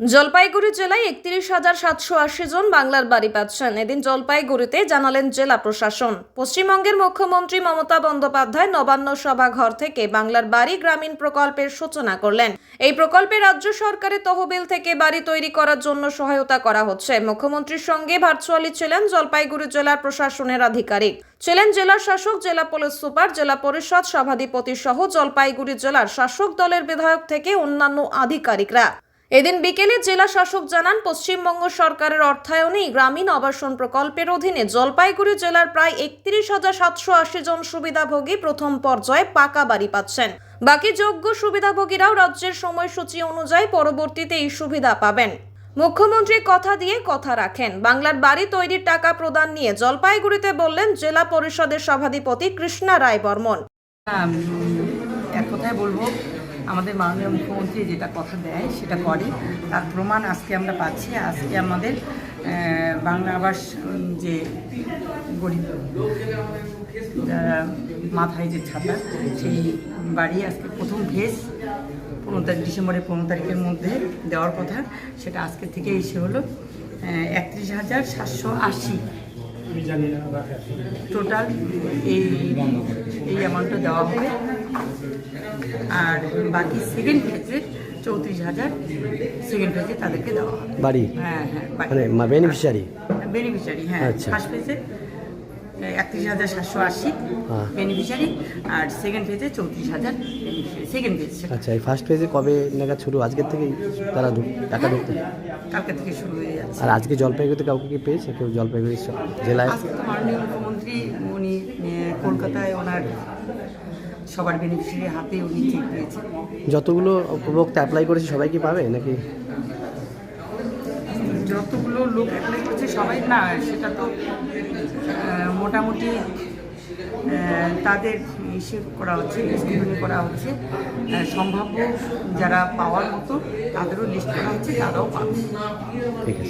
জলপাইগুড়ি জেলায় একত্রিশ হাজার সাতশো আশি জন বাংলার বাড়ি পাচ্ছেন। এদিন জলপাইগুড়িতে জানালেন জেলা প্রশাসন। পশ্চিমবঙ্গের মুখ্যমন্ত্রী মমতা বন্দ্যোপাধ্যায় নবান্ন সভাঘর থেকে বাংলার বাড়ি গ্রামীণ প্রকল্পের সূচনা করলেন। এই প্রকল্পে রাজ্য সরকারের তহবিল থেকে বাড়ি তৈরি করার জন্য সহায়তা করা হচ্ছে। মুখ্যমন্ত্রীর সঙ্গে ভার্চুয়ালি ছিলেন জলপাইগুড়ি জেলার প্রশাসনের আধিকারিক। ছিলেন জেলা শাসক, জেলা পুলিশ সুপার, জেলা পরিষদ সভাধিপতি সহ জলপাইগুড়ি জেলার শাসক দলের বিধায়ক থেকে অন্যান্য আধিকারিকরা। এদিন বিকেলে জেলা শাসক জানান, পশ্চিমবঙ্গ সরকারের অর্থায়নেই গ্রামীণ আবাসন প্রকল্পের অধীনে জলপাইগুড়ি জেলার প্রায় একত্রিশ হাজার সাতশো আশি জন সুবিধাভোগী প্রথম পর্যায়ে পাকা বাড়ি পাচ্ছেন। বাকি যোগ্য সুবিধাভোগীরাও রাজ্যের সময়সূচি অনুযায়ী পরবর্তীতে এই সুবিধা পাবেন। মুখ্যমন্ত্রী কথা দিয়ে কথা রাখেন। বাংলার বাড়ি তৈরির টাকা প্রদান নিয়ে জলপাইগুড়িতে বললেন জেলা পরিষদের সভাধিপতি কৃষ্ণা রায় বর্মন। এক কথায় বলব আমাদের মাননীয় মুখ্যমন্ত্রী যেটা কথা দেয় সেটা করে। তার প্রমাণ আজকে আমরা পাচ্ছি। আজকে আমাদের বাংলা আবাস যে গরিব যারা মাথায় যে ছাতা সেই বাড়ি আজকে প্রথম ফেজ পনেরো তারিখ ডিসেম্বরের পনেরো তারিখের মধ্যে দেওয়ার কথা। সেটা আজকে থেকে এসে হলো একত্রিশ হাজার সাতশো আশি। টোটাল এই এই অ্যামাউন্টটা দেওয়া হবে। আর বাকি সেকেন্ড ফেজে চৌত্রিশ হাজার সেকেন্ড ফেজে তাদেরকে দেওয়া হবে। বাড়ি? হ্যাঁ হ্যাঁ মানে বেনিফিশিয়ারি বেনিফিশিয়ারি হ্যাঁ আচ্ছা। ফার্স্ট ফেজে একত্রিশ হাজার সাতশো আশি হ্যাঁ। বেনিফিশিয়ারি আর সেকেন্ড ফেজে চৌত্রিশ হাজার সেকেন্ড ফেজ আচ্ছা এই ফার্স্ট পেজে কবে নাগাদ শুরু? আজকের থেকেই তারা টাকা ঢুকতে? কালকে থেকে শুরু হয়ে যাচ্ছে। আর আজকে জলপাইগুড়িতে কাউকে কি পেয়েছে? কেউ জলপাইগুড়ি জেলায়? আজকে তো মাননীয় মুখ্যমন্ত্রী উনি কলকাতায় ওনার সবার বেনিফিশিয়ারি হাতে উনি চেক দিয়েছেন। যতগুলো উপভোক্তা অ্যাপ্লাই করেছে সবাই কি পাবে নাকি? যতগুলো লোক অ্যাপ্লাই করছে সবাই না সেটা তো মোটামুটি তাদের হিসেব করা হচ্ছে স্ক্রুটিনি করা হচ্ছে সম্ভাব্য যারা পাওয়ার মতো তাদেরও লিস্ট করা হচ্ছে তারাও পাবে। ঠিক আছে।